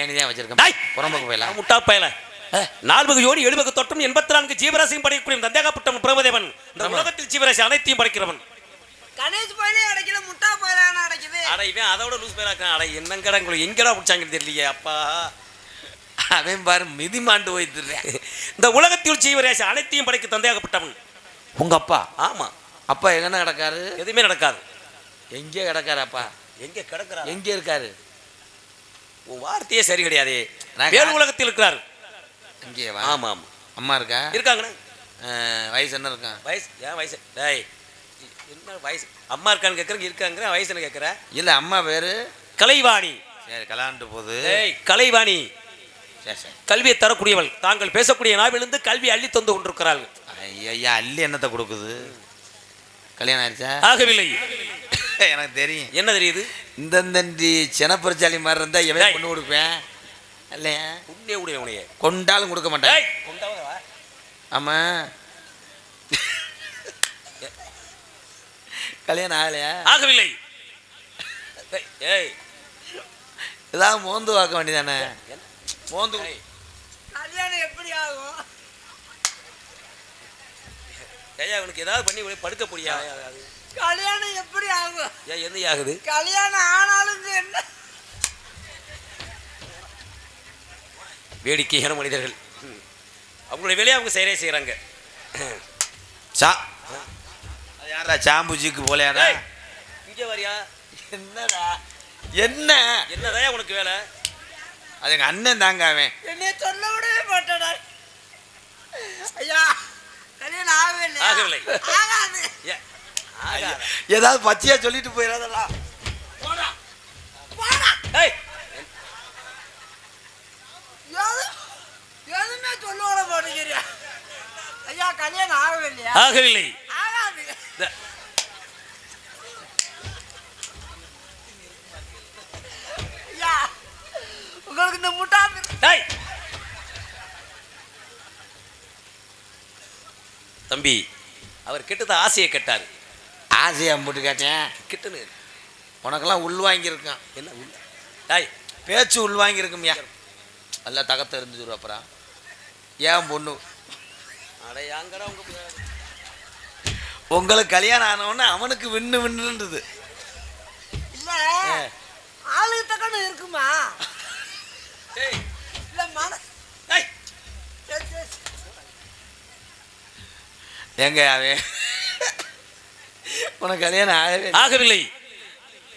ஏனிதான் வச்சிருக்கேன்! புறம்புக்கு போயிடலாம். முட்டா பயல. நால்வகு யோடி எழுபது தொட்டும் எண்பத்தி நான்கு ஜீவராசியும் படைக்கக்கூடிய தந்தேகப்பட்டம் பிரபதேவன். இந்த. உலகத்தில் ஜீவராசி அனைத்தையும் படைக்கிறவன். கணேஷ் போயிலே அடைக்கல முட்டா போயிலான அடைக்குது. அட இவன் அதோட லூஸ் பேராக்கான் அட என்னங்கடா உங்களுக்கு? எங்கடா பிடிச்சாங்க தெரியலையே அப்பா. அவன் பாரு மிதிமாண்டு போயிட்டுறேன் இந்த உலகத்தில் ஜீவராசி அனைத்தையும் படைக்க தந்தையாகப்பட்டவன் உங்க அப்பா? ஆமா. அப்பா எங்கன கிடக்காரு? எதுவுமே நடக்காது. எங்கே கிடக்காரு அப்பா? எங்க கிடக்குறா எங்கே இருக்காரு? உன் வார்த்தையே சரி கிடையாது. வேறு உலகத்தில் இருக்கிறார். இங்கே வா. ஆமா ஆமா. அம்மா இருக்கா? இருக்காங்கண்ணே. வயசு என்ன இருக்கான் வயசு ஏன் வயசு? டேய் என்ன வயசு? அம்மா இருக்கான்னு கேட்குறேன் இருக்காங்கிற வயசுன்னு கேட்குற இல்ல அம்மா பேரு? கலைவாணி. சரி கலாண்டு போகுது டேய் கலைவாணி. சரி சரி. கல்வியை தரக்கூடியவள். தாங்கள் பேசக்கூடிய நாவிலிருந்து கல்வி அள்ளி தந்து கொண்டிருக்கிறார்கள். ஐயா அள்ளி என்னத்தை கொடுக்குது? கல்யாணம் ஆயிடுச்சா? ஆகவில்லை. எனக்கு தெரியும் என்ன தெரியுது இந்த இந்த செனப்பரிச்சாலி மாதிரி இருந்தா எவன். பொண்ணு கொடுப்பேன் இல்லையா உன்னே உடையவனையே கொண்டாலும் கொடுக்க மாட்டேன் டேய் கொண்டாவது வா. ஆமா கல்யாணம் ஆகலையா ஆகவில்லை ஏய் ஏதாவது மோந்து வாக்க வேண்டியதானே? மோந்து கல்யாணம் எப்படி ஆகும் ஏய்யா, உனக்கு ஏதாவது பண்ணி படுக்க அது கல்யாணம் எப்படி ஆகும்? ஏன் என்ன ஆகுது? கல்யாணம் ஆனாலும் என்ன? வேடிக்கையான மனிதர்கள். அவங்களுடைய வேலையை அவங்க செய்யறே செய்யறாங்க சா அது யாரா சாம்புஜிக்கு போலையாடா? இங்க வரியா? என்னடா? என்ன? என்னதான் உனக்கு வேலை? அது எங்க அண்ணன் தாங்க அவன். என்னைய சொல்ல விடவே மாட்டேடா. ஐயா கல்யாணம் ஆகவே இல்லையா? ஆகவில்லை. ஆகாத. ஏதாவது பச்சையா சொல்லிட்டு போயிடாதடா. ஆகவில்லை. ஆகாது. இந்த- ஐயா உங்களுக்கு இந்த முட்டா டேய். தம்பி அவர் கிட்டத ஆசையை கேட்டாரு. ஆசையா போட்டு கேட்டேன். கிட்டன்னு உனக்கெல்லாம் உள்வாங்கியிருக்கான் என்ன உள்ள டேய் பேச்சு உள்வாங்கியிருக்கும்யா நல்லா தகத்தை இருந்துச்சு அப்புறம். ஏன் பொண்ணு? அட யாங்கடா உங்க உங்களுக்கு கல்யாணம் ஆனவொடனே அவனுக்கு விண்ணு விண்ணுன்றது. இல்ல ஆளுக்கு தக்கன இருக்குமா? டேய். இல்ல மன. எங்க அவன்? உனக்கு கல்யாணம் ஆகவே. ஆகவில்லை.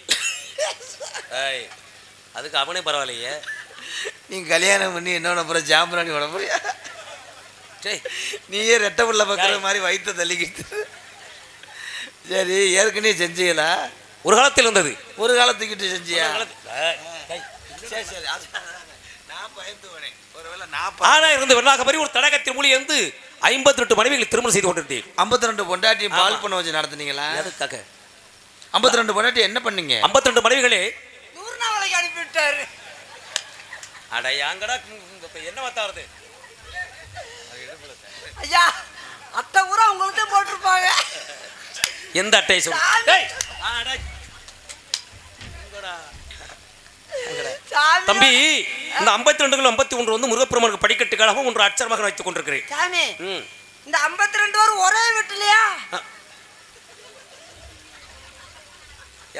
அதுக்கு அவனே பரவாயில்லையே. நீ கல்யாணம் பண்ணி என்னோட அப்புறம் ஜாம்பராணி விட போறியா? டேய் நீயே ரெட்டை புள்ள பக்கிற டேய். மாதிரி வயிற்ற தள்ளிக்கிட்டு. சரி ஏற்கனவே செஞ்சீங்களா? ஒரு காலத்தில் இருந்தது ஒரு காலத்துக்கிட்டு செஞ்சியா. சரி சரி. நான் பயந்து ஒருவேளை நான் ஆனா இருந்து வெண்ணாகபரி ஒரு தடகத்தின் மொழி இருந்து ஐம்பத்தி ரெண்டு மனைவிகளை திருமணம் செய்து கொண்டிருந்தேன். ஐம்பத்தி ரெண்டு பொண்டாட்டியும் பால். பண்ண வச்சு நடத்துனீங்களா? எதுக்காக? ஐம்பத்தி ரெண்டு பொண்டாட்டி என்ன பண்ணீங்க? ஐம்பத்தி ரெண்டு மனைவிகளே. நூறுநாவளைக்கு அனுப்பி விட்டாரு அட யாங்கடா இப்ப என்ன வத்தாருது ஐயா அத்தை ஊரா உங்களுக்கு போட்டிருப்பாங்க. எந்த அட்டையை சொல்லு சாமி. டேய், ஆடா. எங்கடா? எங்கடா? சாமி தம்பி இந்த ஐம்பத்தி ரெண்டுகள் ஐம்பத்தி ஒன்று வந்து முருகப்பெருமானுக்கு படிக்கட்டுக்காக ஒன்று அச்சரமாக வைத்துக் கொண்டிருக்கிறேன். சாமி இந்த 52 ரெண்டு பேரும் ஒரே வீட்டுலயா?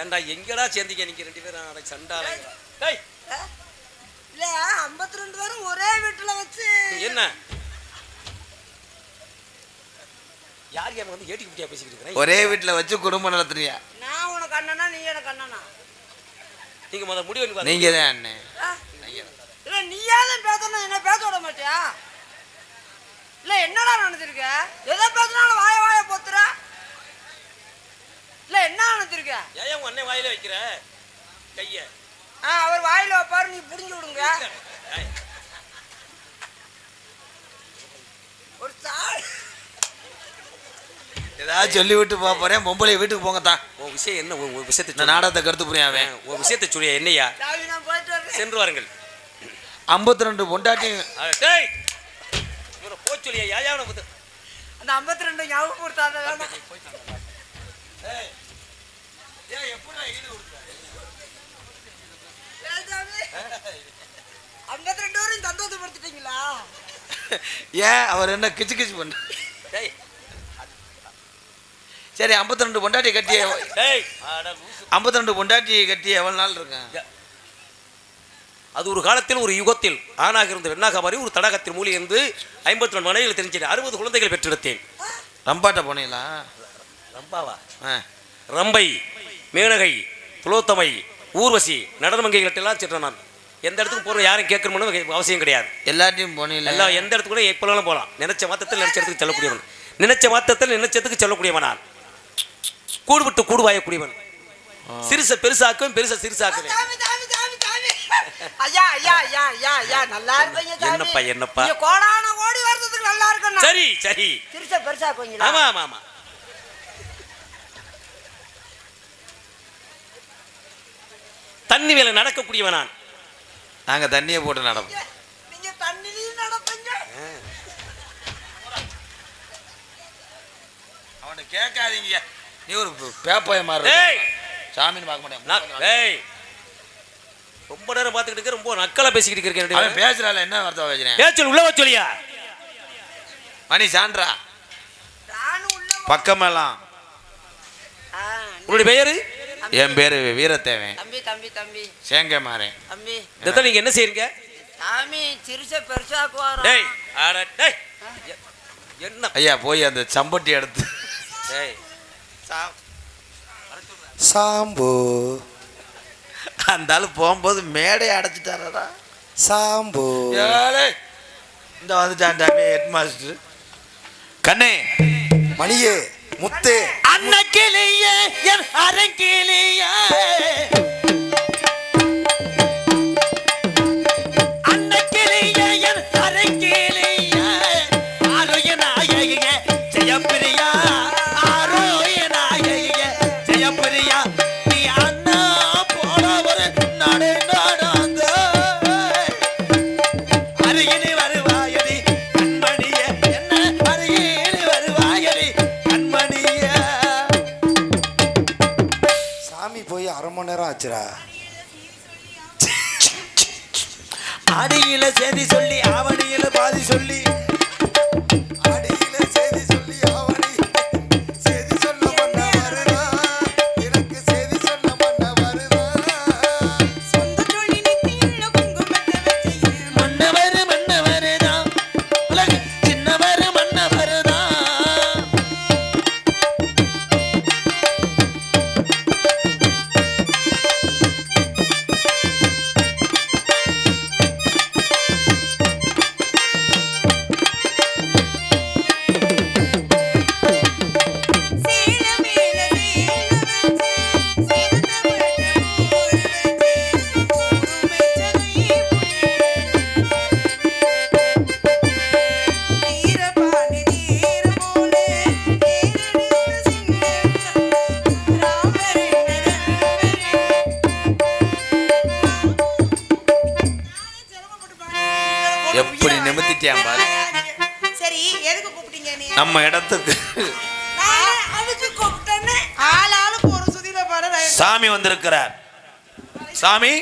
ஏன்டா எங்கடா சேர்ந்தீங்க நீங்க ரெண்டு பேரும்? டேய். இல்ல 52 ரெண்டு பேரும் ஒரே வீட்டுல வச்சு. என்ன? யார் வந்து ஏட்டிக்கு பிடியா பேசிக்கிட்டு இருக்கிறேன் ஒரே வீட்டில் வச்சு குடும்பம் நடத்துறியா? நான் உனக்கு அண்ணனா நீ எனக்கு அண்ணனா? நீங்க முதல்ல முடிவு. நீங்க தான் அண்ணன் ஆ? இல்ல நீயாவது பேசணும் என்ன பேச விட மாட்டியா? இல்ல என்னடா நினைச்சிருக்க எதை பேசினாலும் வாய வாய பொத்துற. இல்ல என்ன நினைச்சிருக்க ஏன் உங்க அண்ணன் வாயில வைக்கிற? கைய. ஆ, அவர் வாயில வைப்பாரு நீ புடிஞ்சு விடுங்க. ஒரு சால். ஏதாவது சொல்லி விட்டு போறேன். பொம்பளை வீட்டுக்கு போங்க தான் விஷயம் என்ன? உன் விஷயத்தை. நாடகத்தை கருத்து புரியும் அவன்? உன் விஷயத்தை சொல்லியா என்னையா? சென்று வாருங்கள். ஐம்பத்தி ரெண்டு பொண்டாட்டியும் அட, டேய்! இவனை போய் சொல்லியா? யாயாவனை பத்து? அந்த 52 ரெண்டு ஞாபகப்படுத்தாத ஏன் எப்படி ஈடு கொடுக்குற? ஏன்? அவர் என்ன கிச்சு கிச்சு பண்ண. சரி 52 ரெண்டு பொண்டாட்டி கட்டி. 52 ரெண்டு பொண்டாட்டி கட்டி எவ்வளவு நாள் இருக்கேன் அது ஒரு காலத்தில் ஒரு யுகத்தில் ஆணாக இருந்த பெண்ணாக மாறி ஒரு தடாகத்தில் மூலி இருந்து ஐம்பத்தி ரெண்டு மனைவிகள் தெரிஞ்சேன். அறுபது குழந்தைகள் பெற்றெடுத்தேன். ரம்பாட்ட போனீங்களா? ரம்பாவா? ரம்பை மேனகை துலோத்தமை ஊர்வசி நடனமங்கைகள்ட்டெல்லாம் சென்றேன் நான். எந்த இடத்துக்கு போகிறோம் யாரும் கேட்கணும்னு அவசியம் கிடையாது. எல்லாத்தையும் போனீங்களா? எல்லாம் எந்த இடத்துக்கு கூட எப்போ போகலாம். நினைச்ச மாத்தத்தில் நினைச்ச இடத்துக்கு செல்லக்கூடியவன். நினைச்ச மாத்தத்தில் நினைச்சதுக்கு செல்லக்கூடியவன் நான். கூடு விட்டு வாயக்கூடியவன் சிறுச பெருசாக்கும் பெருச சிறுசாக்குவேன். சாமி சாமி சாமி சாமி ஐயா ஐயா ஐயா ஐயா ஐயா நல்லா இருப்பீங்க என்னப்பா, என்னப்பா? கோடான கோடி வருஷத்துக்கு நல்லா இருக்கணும். சரி சரி. திருச்ச பெருசா கொஞ்சம் ஆமா ஆமா ஆமா. தண்ணி வேலை நடக்கக்கூடியவன் நான். நாங்க தண்ணியை போட்டு நடப்போம். நீங்க தண்ணிலையும் நடப்பீங்க. அவனை கேட்காதீங்க. நீ ஒரு பேப்பாய மாதிரி! சாமின்னு பார்க்க மாட்டேன். ஏய்! ரொம்ப நேரம் பார்த்துக்கிட்டு இருக்க ரொம்ப நக்கலா பேசிக்கிட்டு இருக்கேன் அவன் பேசுறாள் என்ன வார்த்தை பேசுறேன் பேச்சல் உள்ள வச்சொலியா மணி சான்றா? பக்கமெல்லாம். ஆ, உன்னுடைய பெயரு? என் பேரு வீரத்தேவன். தம்பி தம்பி தம்பி. சேங்க மாறேன். தம்பி. இதை நீங்க என்ன செய்றீங்க? சாமி சிறுச பெருசாக்குவாரா டேய் ஆட டேய். என்ன? ஐயா போய் அந்த சம்பட்டி எடுத்து. டேய் சாம்பு. அந்த ஆளு போகும்போது மேடையை அடைச்சிட்டாரடா. சாம்பு. இந்த வந்துட்டான்டாமே ஹெட் மாஸ்டர் கண்ணே. மணியே முத்து. அன்னக்கிளியே வந்திருக்கிறார். சாமி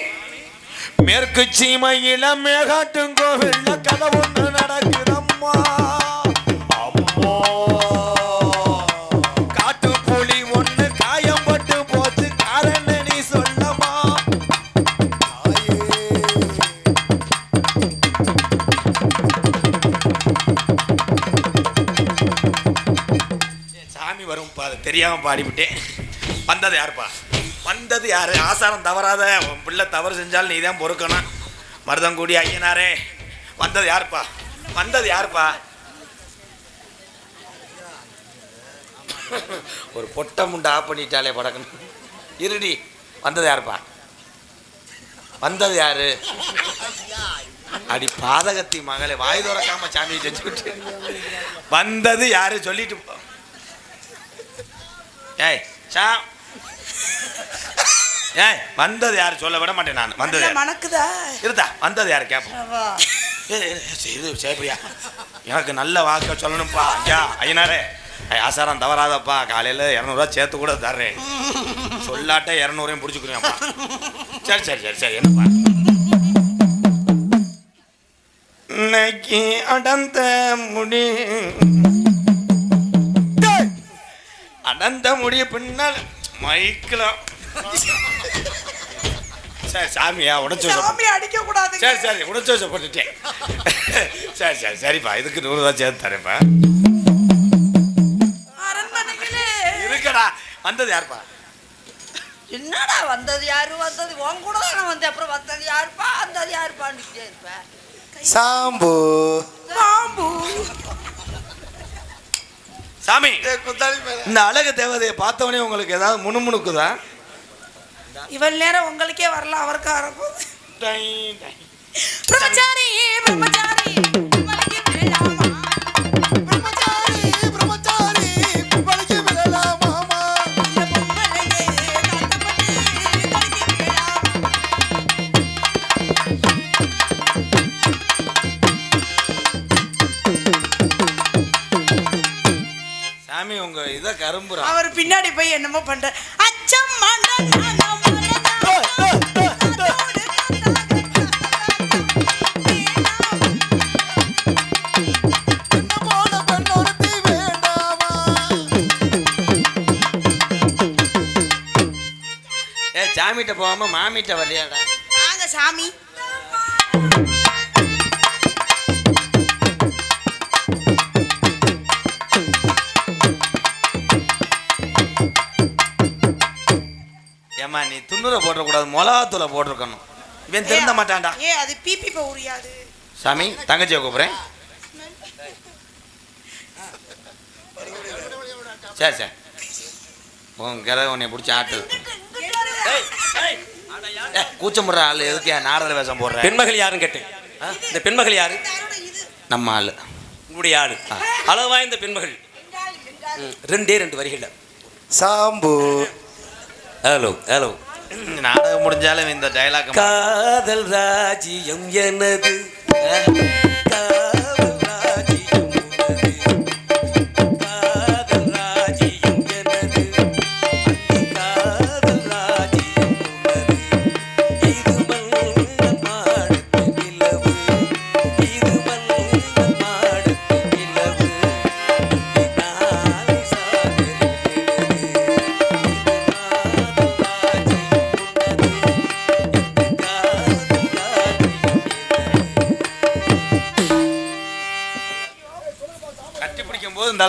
மேற்கு சீமையில மேகாட்டும் கோவில் கதை ஒன்று நடக்குதம்மா. அம்மா நீ சொல்லமா? சாமி தெரியாம பாடிவிட்டேன். வந்தது யாருப்பா? வந்தது யாரு? ஆசாரம் தவறாத உன் பிள்ளை தவறு செஞ்சாலும் நீ தான் பொறுக்கணும். மருதங்குடி ஐயனாரே வந்தது யாருப்பா? வந்தது யாருப்பா? ஒரு பொட்டை முண்டை ஆஃப் பண்ணிட்டாலே படக்கணும். இருடி வந்தது யாருப்பா? வந்தது யாரு? அடி பாதகத்தி மகளே வாய் துறக்காம சாமியை செஞ்சுக்கிட்டு வந்தது யாரு? சொல்லிட்டு ஏய் சா. ஏய் வந்தது யாரு? சொல்ல விட மாட்டேன் நான். வந்தது? மணக்குதா? இருதா வந்தது யாரு? ஏய், இது சேப்பிரியா. எனக்கு நல்ல வாக்க சொல்லணும்ப்பா. ஐயா ஐயனாரே. ஐய், ஆசாரம் தவறாதப்பா. காலையில் இரநூறுவா சேர்த்து கூட தர்றேன். சொல்லாட்ட இரநூறையும் பிடிச்சிக்கிறேன்ப்பா சரி சரி சரி சரி என்னப்பா? இன்னைக்கு அடந்த முடி. அடந்த முடிய பின்னால் மைக்கில் சரி சாமியா உடச்சு சாமி அடிக்க கூடாது சரி சரி உடச்சு வச்ச போட்டுட்டேன் சரி சரி சரிப்பா இதுக்கு நூறு ரூபா சேர்த்து தரேன்ப்பா. அரண்மனைகளே இருக்கடா வந்தது யாருப்பா? என்னடா வந்தது யாரு வந்தது? உன் கூட தானே வந்து அப்புறம் வந்தது யாருப்பா? வந்தது யாருப்பான்னு இருப்பேன் சாம்பு. பாம்பு சாமி குத்தாளி மேல. இந்த அழகு தேவதையை பார்த்தவொடனே உங்களுக்கு ஏதாவது முணுமுணுக்குதா? இவள் நேரம் உங்களுக்கே வரல அவருக்கு. பிரம்மச்சாரி பிரம்மச்சாரி விழலாமா? சாமி உங்க இத கரும்புறா அவர் பின்னாடி போய் என்னமோ பண்ற அச்சம் மன்னன் சாமிகிட்ட போகாம மாமிகிட்ட வரலையாடா? வாங்க சாமி. ஏமா நீ துண்ணுரை போட்டுறக்கூடாது மிளகாத்தூளை போட்டிருக்கணும். இவன் திருந்த மாட்டான்டா. ஏ அது பிபி பவுரியாது சாமி தங்கச்சியை கூப்பிடுறேன். சரி சரி. உன் கிரக உன்னை பிடிச்சி ஆட்டு ஏ, கூச்சமுடுற ஆள் எதுக்கு நாரத வேஷம் போடுற? பெண்மகள் யாருன்னு கேட்டேன். ஆ? இந்த பெண்மகள் யாரு? நம்ம ஆள். உங்களுடைய ஆளு. அளவு வாய்ந்த பெண்மகள். ரெண்டே ரெண்டு வரிகள் சாம்பு. ஹலோ ஹலோ நாடகம் முடிஞ்சாலும் இந்த டைலாக் காதல் ராஜ்யம் எனது.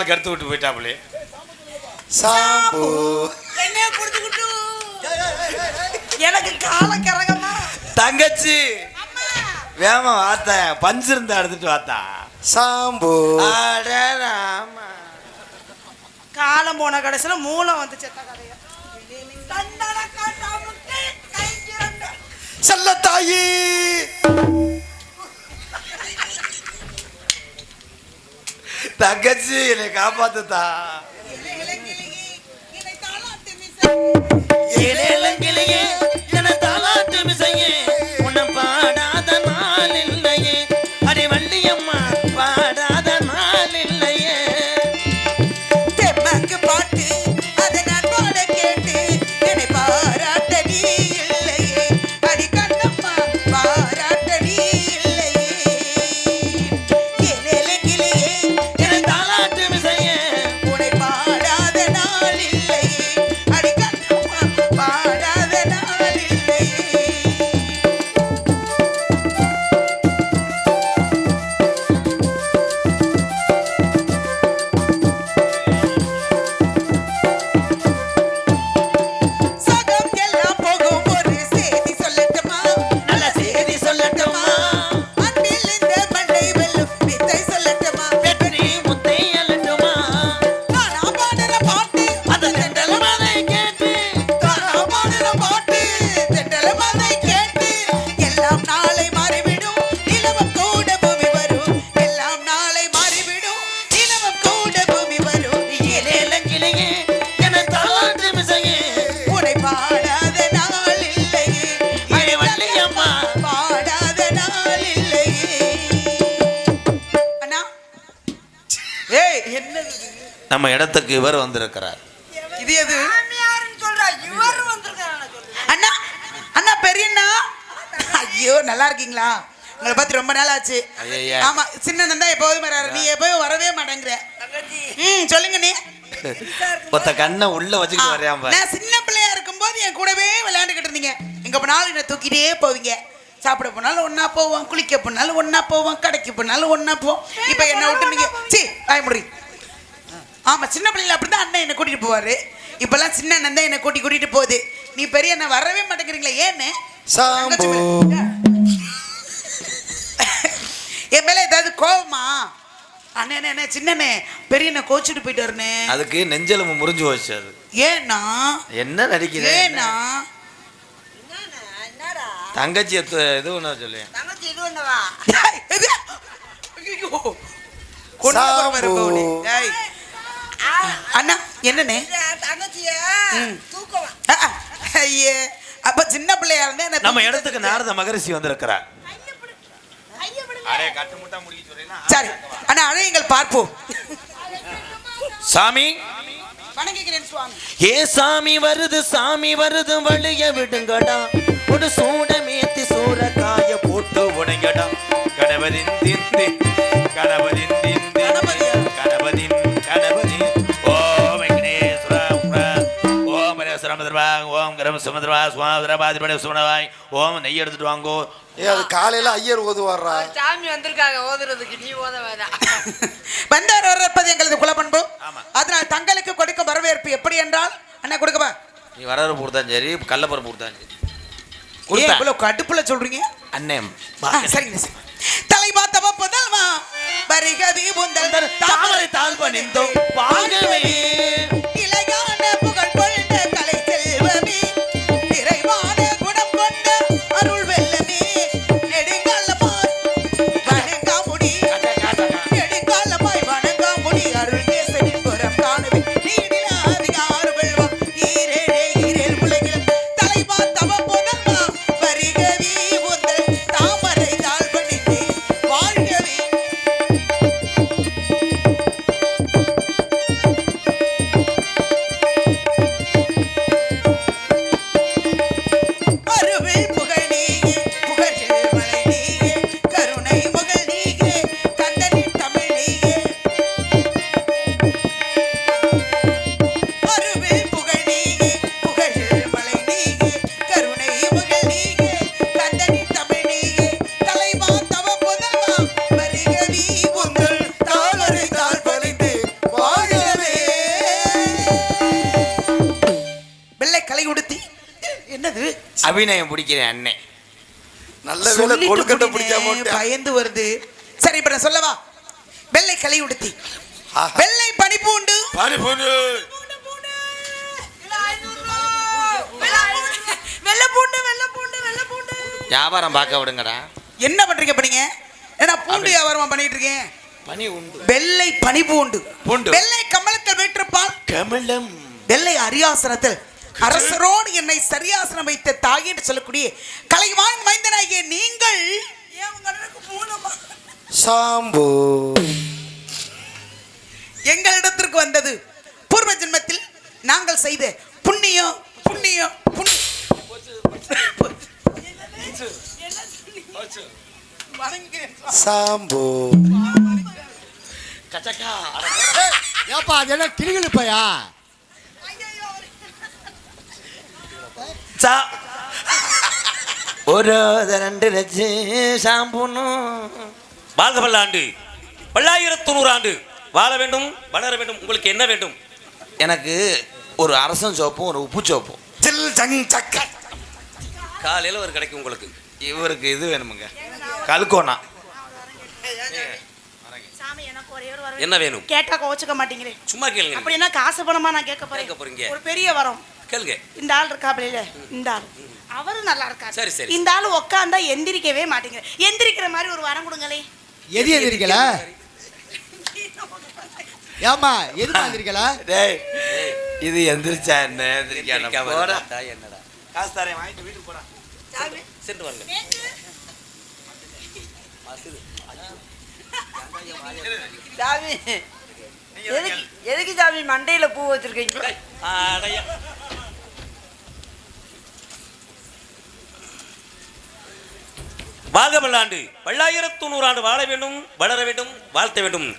பிடிக்கும் போது இந்த ஆள் கருத்து விட்டு போயிட்டாப்புலே சாம்பு எனக்கு கால கரகமா. தங்கச்சி. வேமா வாத்தேன் பஞ்சு இருந்தா எடுத்துட்டு வாத்தா. சாம்பு. அட ராமா. காலம் போன கடைசியில மூலம் வந்து செத்த கதையா? செல்ல தாயி. தங்கச்சி என்னை காப்பாத்துதா? நம்ம இடத்துக்கு இவர் வந்திருக்கிறார். இது எது? அண்ணா அண்ணா பெரியண்ணா. ஐயோ நல்லா இருக்கீங்களா? உங்களை பார்த்து ரொம்ப நாள் ஆச்சு. ஆமா சின்ன நந்தா எப்போதும் வராரு. நீ எப்போதும் வரவே மாட்டேங்கிற. ம் சொல்லுங்க நீ. ஒத்த கண்ணை உள்ள வச்சுக்கிட்டு வரையாம. நான் சின்ன பிள்ளையா இருக்கும்போது என் கூடவே விளையாண்டுக்கிட்டு இருந்தீங்க. எங்க போனாலும் என்னை தூக்கிட்டே போவீங்க. சாப்பிட போனாலும் ஒண்ணா போவோம் குளிக்க போனாலும் ஒண்ணா போவோம் கடைக்கு போனாலும் ஒண்ணா போவோம். இப்போ என்ன விட்டு நீங்க சி வாய முடி ஆமா சின்ன பிள்ளைல அப்படிதான் அண்ணன் என்னை கூட்டிட்டு போவாரு. இப்பெல்லாம் சின்ன அண்ணன் தான் என்னை கூட்டி கூட்டிட்டு போகுது. நீ பெரிய அண்ணன் வரவே மாட்டேங்கிறீங்களே ஏன்னு சாம்பு. தங்கச்சி என் மேல ஏதாவது கோவமா? அண்ணே அண்ணே சின்னண்ணே பெரிய அண்ணன் கோச்சிட்டு போயிட்டு வரனே. அதுக்கு நெஞ்செலும்பு முறிஞ்சு போச்சு அது. ஏன்னா என்ன நடிக்கிறேன் ஏன்னா தங்கச்சி இது ஒண்ணு சொல்லு ஏய், எது? ஐயையோ. கொண்டு வர பாரு சாம்பு. பவுனே. ஏய். அண்ணா என்னண்ணே. ஐயே அப்ப சின்ன பிள்ளையா இருந்தா என்ன நம்ம தூக்கி இடத்துக்கு தூக்கி- நாரத மகரிஷி வந்திருக்கிறா. அரே கட்டு முட்டா முடிக்க சொல்றீங்களா? சரி. அண்ணா அழையுங்கள் பார்ப்போம். சாமி. ஏ சாமி வருது சாமி வருது வழிய விடுங்கடா. ஒரு சூட மேத்தி சூற காய போட்டு உடைங்கடா. கணபதின் திந்தி கணபதின் ஓம் கரம் சுமதிரவா சுவாதிரபாதிபடி சுமனவாய் ஓம் நெய் எடுத்துட்டு வாங்கோ. ஏ அது காலையில ஐயர் ஓதுவாரா சாமி வந்திருக்காங்க ஓதுறதுக்கு. நீ ஓத வேணாம். வந்தார் வரப்பது எங்களது குலப்பண்பு. ஆமா. அதனால் தங்களுக்கு கொடுக்கும் வரவேற்பு எப்படி என்றால் அண்ணா கொடுக்கவா நீ வரவு கொடுத்தான் சரி கள்ளப்பருப்பு கொடுத்தான் சரி. ஏன் கொடுத்தா. இவ்வளவு கடுப்புல சொல்றீங்க? அண்ணே ஆ, சரிங்க சரி தலைவா தவ புதல்வா வருகவி உந்தல் தாமரை தாழ் பணிந்தோம் பாகவே இளையான புகழ் அபிநயம் பிடிக்கிறேன் அண்ணே. நல்ல வேலை கொழுக்கட்டை பிடிச்சா மாட்டேன் பயந்து வருது. சரி இப்ப நான் சொல்லவா? வெள்ளை களை உடுத்தி. ஆஹா. வெள்ளை பனிப்பூண்டு. பானி போடு வெள்ளை பூண்டு வெள்ளை பூண்டு வெள்ளை பூண்டு வியாபாரம் பார்க்க விடுங்கடா. என்ன பண்றீங்க இப்ப நீங்க? ஏன்னா பூண்டு வியாபாரமா பண்ணிட்டு இருக்கேன். பனி உண்டு. வெள்ளை பனிப்பூண்டு. பூண்டு. வெள்ளை கமலத்தில் வீற்றிருப்பான் கமலம். வெள்ளை அரியாசனத்தில் அரசரோடு என்னை சரியாசனம் வைத்த தாய் என்று சொல்லக்கூடிய கலைவான் மைந்தனாகிய நீங்கள் சாம்பு. எங்களிடத்திற்கு வந்தது. பூர்வ ஜென்மத்தில் நாங்கள் செய்த புண்ணியம் புண்ணியம் புண்ணியம். சாம்பு. கச்சக்கா. ஏப்பா அது என்ன கிளிகிழிப்பையா சா. ஒரு ரெண்டு லட்சு ஷாம்புன்னு வாழ்க பல்லாண்டு பல்லாயிரத்து நூறு ஆண்டு. வாழ வேண்டும் வளர வேண்டும். உங்களுக்கு என்ன வேண்டும்? எனக்கு ஒரு அரசன் சோப்பும் ஒரு உப்பு சோப்பும். சில் ஜங் சக்க. காலையில் ஒரு கிடைக்கும் உங்களுக்கு. இவருக்கு இது வேணுமுங்க. கல்கோனா. சாமி எனக்கு ஒரே ஒரு வரம் என்ன வேணும்? கேட்டா கோச்சுக்க மாட்டேங்கிறேன் சும்மா கேளுங்க அப்படின்னா காசு பணமா நான் கேட்க கேட்க போறீங்க. போறேன் ஒரு பெரிய வரம். கேளுங்க. இந்த ஆள் இருக்காப்ல இந்த ஆள். அவரும் நல்லா இருக்காரு. சரி, சரி. இந்த ஆள் உட்காந்தா எந்திரிக்கவே மாட்டேங்கிற எந்திரிக்கிற மாதிரி ஒரு வரம் கொடுங்களே. எது எந்திரிக்கல? ஏமா எது எந்திரிக்கல? டேய் இது எந்திரிச்சா என்ன? எந்திரிக்கா எந்திரிக்காம போடா என்னடா? காசு தரேன் வாங்கிட்டு வீட்டுக்கு போடா. சென்று வாங்க. சாமி. எதுக்கு எதுக்கு சாமி மண்டையில பூ வச்சிருக்கீங்க? அடையா. வாழ்க பல்லாண்டு பல்லாயிரத்து நூறாண்டு வாழ வேண்டும் வளர வேண்டும் வாழ்த்த வேண்டும்